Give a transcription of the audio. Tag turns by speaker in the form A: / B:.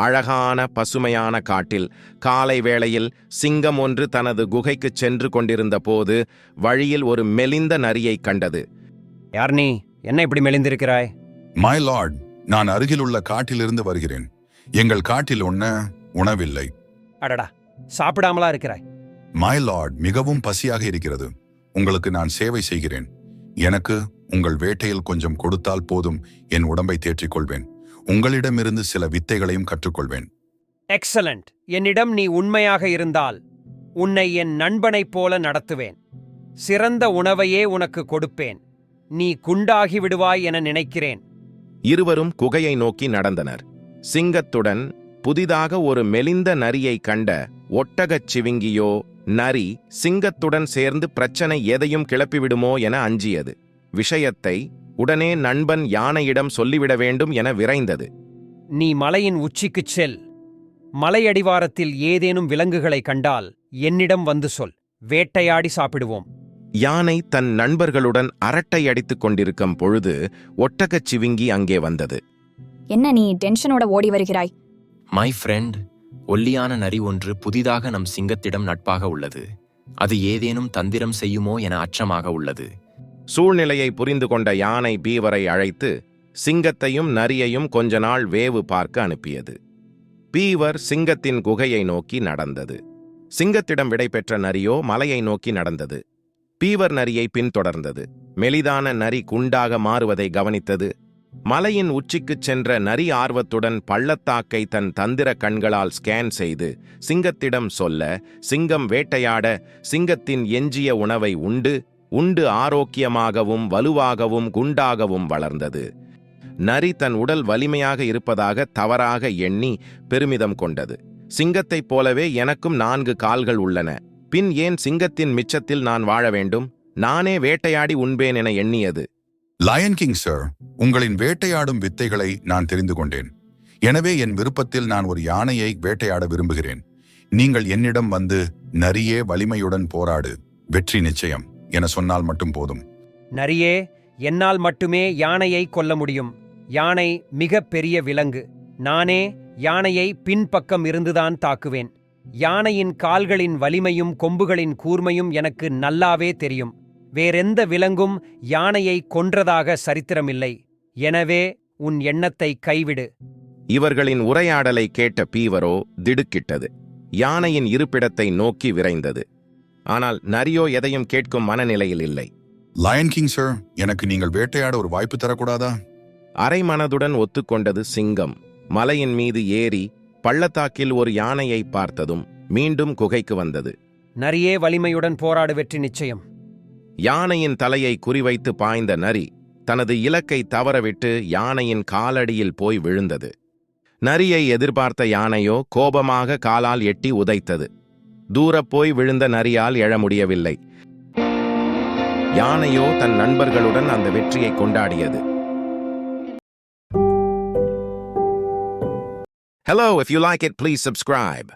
A: அழகான பசுமையான காட்டில் காலை வேளையில் சிங்கம் ஒன்று தனது குகைக்குச் சென்று கொண்டிருந்த போது வழியில் ஒரு மெலிந்த நரியைக் கண்டது.
B: யார் நீ? என்ன இப்படி மெலிந்திருக்கிறாய்?
C: மை லார்ட் நான் அருகிலுள்ள காட்டிலிருந்து வருகிறேன். எங்கள் காட்டில் உண்ண உணவில்லை.
B: அடடா சாப்பிடாமலா இருக்கிறாய்?
C: மை லார்ட் மிகவும் பசியாக இருக்கிறது. உங்களுக்கு நான் சேவை செய்கிறேன். எனக்கு உங்கள் வேட்டையில் கொஞ்சம் கொடுத்தால் போதும். என் உடம்பை தேற்றிக் கொள்வேன் உங்களிடமிருந்து சில வித்தைகளையும் கற்றுக்கொள்வேன்.
B: எக்ஸலண்ட் என்னிடம் நீ உண்மையாக இருந்தால் உன்னை என் நண்பனைப் போல நடத்துவேன். சிறந்த உணவையே உனக்கு கொடுப்பேன். நீ குண்டாகி விடுவாய் என நினைக்கிறேன்.
A: இருவரும் குகையை நோக்கி நடந்தனர். சிங்கத்துடன் புதிதாக ஒரு மெலிந்த நரியை கண்ட ஒட்டகச் சிவிங்கியோ நரி சிங்கத்துடன் சேர்ந்து பிரச்சனை எதையும் கிளப்பிவிடுமோ என அஞ்சியது. விஷயத்தை உடனே நண்பன் யானையிடம் சொல்லிவிட வேண்டும் என விரைந்தது.
B: நீ மலையின் உச்சிக்குச் செல். மலையடிவாரத்தில் ஏதேனும் விலங்குகளை கண்டால் என்னிடம் வந்து சொல். வேட்டையாடி சாப்பிடுவோம்.
A: யானை தன் நண்பர்களுடன் அரட்டை அடித்துக் கொண்டிருக்கும் பொழுது ஒட்டகச் சிவிங்கி அங்கே வந்தது.
D: என்ன நீ டென்ஷனோட ஓடி வருகிறாய்?
E: மை ஃப்ரெண்ட் ஒல்லியான நரி ஒன்று புதிதாக நம் சிங்கத்திடம் நட்பாக உள்ளது. அது ஏதேனும் தந்திரம் செய்யுமோ என அச்சமாக உள்ளது.
A: சூழ்நிலையை புரிந்து கொண்ட யானை பீவரை அழைத்து சிங்கத்தையும் நரியையும் கொஞ்ச நாள் வேவு பார்க்க அனுப்பியது. பீவர் சிங்கத்தின் குகையை நோக்கி நடந்தது. சிங்கத்திடம் விடைபெற்ற நரியோ மலையை நோக்கி நடந்தது. பீவர் நரியை பின்தொடர்ந்தது. மெலிதான நரி குண்டாக மாறுவதை கவனித்தது. மலையின் உச்சிக்குச் சென்ற நரி ஆர்வத்துடன் பள்ளத்தாக்கை தன் தந்திர கண்களால் ஸ்கேன் செய்து சிங்கத்திடம் சொல்ல சிங்கம் வேட்டையாட சிங்கத்தின் எஞ்சிய உணவை உண்டு உண்டு ஆரோக்கியமாகவும் வலுவாகவும் குண்டாகவும் வளர்ந்தது. நரி தன் உடல் வலிமையாக இருப்பதாக தவறாக எண்ணி பெருமிதம் கொண்டது. சிங்கத்தைப் போலவே எனக்கும் நான்கு கால்கள் உள்ளன. பின் ஏன் சிங்கத்தின் மிச்சத்தில் நான் வாழ வேண்டும்? நானே வேட்டையாடி உண்பேன் என எண்ணியது.
C: லயன் கிங் சார் உங்களின் வேட்டையாடும் வித்தைகளை நான் தெரிந்து கொண்டேன். எனவே என் விருப்பத்தில் நான் ஒரு யானையை வேட்டையாட விரும்புகிறேன். நீங்கள் என்னிடம் வந்து நரியே வலிமையுடன் போராடு. வெற்றி நிச்சயம். என சொன்னால் மட்டும் போதும்.
B: நரியே என்னால் மட்டுமே யானையை கொல்ல முடியும். யானை மிக பெரிய விலங்கு. நானே யானையை பின்பக்கம் இருந்துதான் தாக்குவேன். யானையின் கால்களின் வலிமையும் கொம்புகளின் கூர்மையும் எனக்கு நல்லாவே தெரியும். வேறெந்த விலங்கும் யானையை கொன்றதாக சரித்திரமில்லை. எனவே உன் எண்ணத்தை கைவிடு.
A: இவர்களின் உரையாடலை கேட்ட பீவரோ திடுக்கிட்டது. யானையின் இருப்பிடத்தை நோக்கி விரைந்தது. ஆனால் நரியோ எதையும் கேட்கும் மனநிலையில் இல்லை.
C: லயன் கிங் சார் எனக்கு நீங்கள் வேட்டையாட ஒரு வாய்ப்பு தரக்கூடாதா?
A: அரைமனதுடன் ஒத்துக்கொண்டது சிங்கம். மலையின் மீது ஏறி பள்ளத்தாக்கில் ஒரு யானையை பார்த்ததும் மீண்டும் குகைக்கு வந்தது.
B: நரியே வலிமையுடன் போராடு வெற்றி நிச்சயம்.
A: யானையின் தலையை குறிவைத்து பாய்ந்த நரி தனது இலக்கை தவறவிட்டு யானையின் காலடியில் போய் விழுந்தது. நரியை எதிர்பார்த்த யானையோ கோபமாக காலால் எட்டி உதைத்தது. தூரப் போய் விழுந்த நரியால் எழ முடியவில்லை யானையோ தன் நண்பர்களுடன் அந்த வெற்றியை கொண்டாடியது Hello, if you like it, please subscribe.